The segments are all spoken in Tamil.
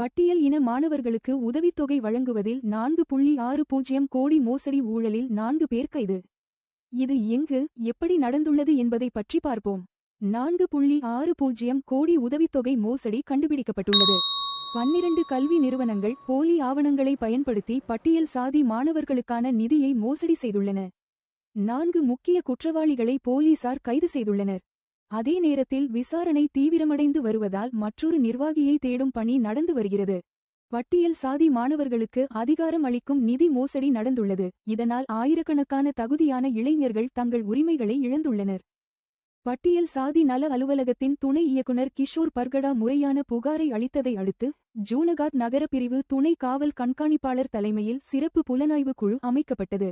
பட்டியல் இன மாணவர்களுக்கு உதவித்தொகை வழங்குவதில் நான்கு புள்ளி ஆறு பூஜ்ஜியம் கோடி மோசடி ஊழலில் நான்கு பேர் கைது. இது எங்கு எப்படி நடந்துள்ளது என்பதை பற்றி பார்ப்போம். நான்கு புள்ளி ஆறு பூஜ்ஜியம் கோடி உதவித்தொகை மோசடி கண்டுபிடிக்கப்பட்டுள்ளது. பன்னிரண்டு கல்வி நிறுவனங்கள் போலி ஆவணங்களை பயன்படுத்தி பட்டியல் சாதி மாணவர்களுக்கான நிதியை மோசடி செய்துள்ளன. நான்கு முக்கிய குற்றவாளிகளை போலீசார் கைது செய்துள்ளனர். அதே நேரத்தில் விசாரணை தீவிரமடைந்து வருவதால் மற்றொரு நிர்வாகியை தேடும் பணி நடந்து வருகிறது. பட்டியல் சாதி மாணவர்களுக்கு அதிகாரம் அளிக்கும் நிதி மோசடி நடந்துள்ளது. இதனால் ஆயிரக்கணக்கான தகுதியான இளைஞர்கள் தங்கள் உரிமைகளை இழந்துள்ளனர். பட்டியல் சாதி நல அலுவலகத்தின் துணை இயக்குனர் கிஷோர் பர்கடா முறையான புகாரை அளித்ததை அடுத்து ஜூனகாத் நகர பிரிவு துணை காவல் கண்காணிப்பாளர் தலைமையில் சிறப்பு புலனாய்வு குழு அமைக்கப்பட்டது.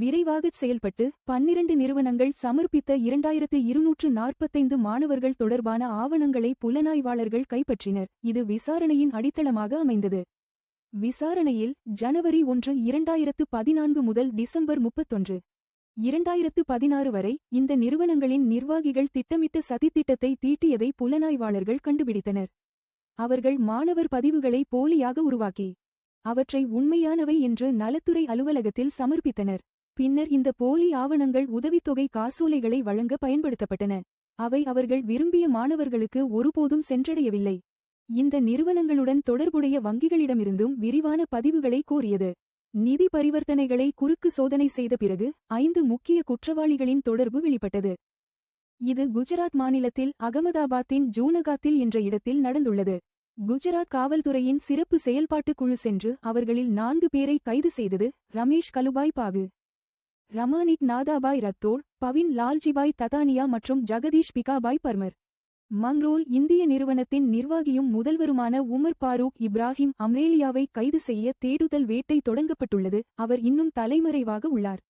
விரைவாகச் செயல்பட்டு பன்னிரண்டு நிறுவனங்கள் சமர்ப்பித்த இரண்டாயிரத்து இருநூற்று நாற்பத்தைந்து மாணவர்கள் தொடர்பான ஆவணங்களை புலனாய்வாளர்கள் கைப்பற்றினர். இது விசாரணையின் அடித்தளமாக அமைந்தது. விசாரணையில் ஜனவரி ஒன்று இரண்டாயிரத்து பதினான்கு முதல் டிசம்பர் முப்பத்தொன்று இரண்டாயிரத்து பதினாறு வரை இந்த நிறுவனங்களின் நிர்வாகிகள் திட்டமிட்ட சதித்திட்டத்தை தீட்டியதை புலனாய்வாளர்கள் கண்டுபிடித்தனர். அவர்கள் மாணவர் பதிவுகளை போலியாக உருவாக்கி அவற்றை உண்மையானவை என்று நலத்துறை அலுவலகத்தில் சமர்ப்பித்தனர். பின்னர் இந்த போலி ஆவணங்கள் உதவித்தொகை காசோலைகளை வழங்க பயன்படுத்தப்பட்டன. அவை அவர்கள் விரும்பிய மாணவர்களுக்கு ஒருபோதும் சென்றடையவில்லை. இந்த நிறுவனங்களுடன் தொடர்புடைய வங்கிகளிடமிருந்தும் விரிவான பதிவுகளை கோரியது. நிதி பரிவர்த்தனைகளை குறுக்கு சோதனை செய்த பிறகு ஐந்து முக்கிய குற்றவாளிகளின் தொடர்பு வெளிப்பட்டது. இது குஜராத் மாநிலத்தில் அகமதாபாத்தின் ஜூனகாத்தில் என்ற இடத்தில் நடந்துள்ளது. குஜராத் காவல்துறையின் சிறப்பு செயல்பாட்டுக் குழு சென்று அவர்களில் நான்கு பேரை கைது செய்தது ரமேஷ் கலுபாய் பாகு. ரமானிக் நாதாபாய் ரத்தோர் பவின் லால்ஜிபாய் ததானியா மற்றும் ஜெகதீஷ் பிகாபாய் பர்மர். மங்ரோல் இந்திய நிறுவனத்தின் நிர்வாகியும் முதல்வருமான உமர் பாரூக் இப்ராஹிம் அம்ரேலியாவை கைது செய்ய தேடுதல் வேட்டை தொடங்கப்பட்டுள்ளது. அவர் இன்னும் தலைமறைவாக உள்ளார்.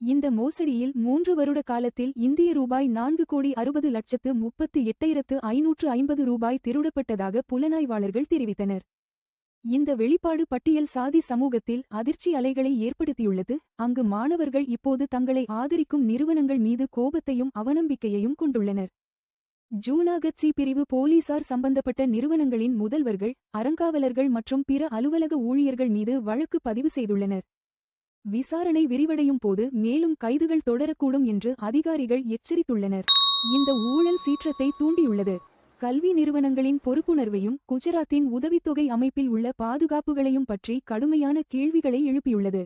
இந்த மோசடியில் மூன்று வருட காலத்தில் இந்திய ரூபாய் நான்கு கோடி அறுபது லட்சத்து முப்பத்து எட்டாயிரத்து ஐநூற்று ஐம்பது ரூபாய் திருடப்பட்டதாக புலனாய்வாளர்கள் தெரிவித்தனர். இந்த வெளிப்பாடு பட்டியல் சாதி சமூகத்தில் அதிர்ச்சி அலைகளை ஏற்படுத்தியுள்ளது. அங்கு மாணவர்கள் இப்போது தங்களை ஆதரிக்கும் நிறுவனங்கள் மீது கோபத்தையும் அவநம்பிக்கையையும் கொண்டுள்ளனர். ஜூனாகச்சி பிரிவு போலீசார் சம்பந்தப்பட்ட நிறுவனங்களின் முதல்வர்கள் அறங்காவலர்கள் மற்றும் பிற அலுவலக ஊழியர்கள் மீது வழக்கு பதிவு செய்துள்ளனர். விசாரணை விரிவடையும் போது மேலும் கைதுகள் தொடரக்கூடும் என்று அதிகாரிகள் எச்சரித்துள்ளனர். இந்த ஊழல் சீற்றத்தை தூண்டியுள்ளது. கல்வி நிறுவனங்களின் பொறுப்புணர்வையும் குஜராத்தின் உதவித்தொகை அமைப்பில் உள்ள பாதுகாப்புகளையும் பற்றி கடுமையான கேள்விகளை எழுப்பியுள்ளது.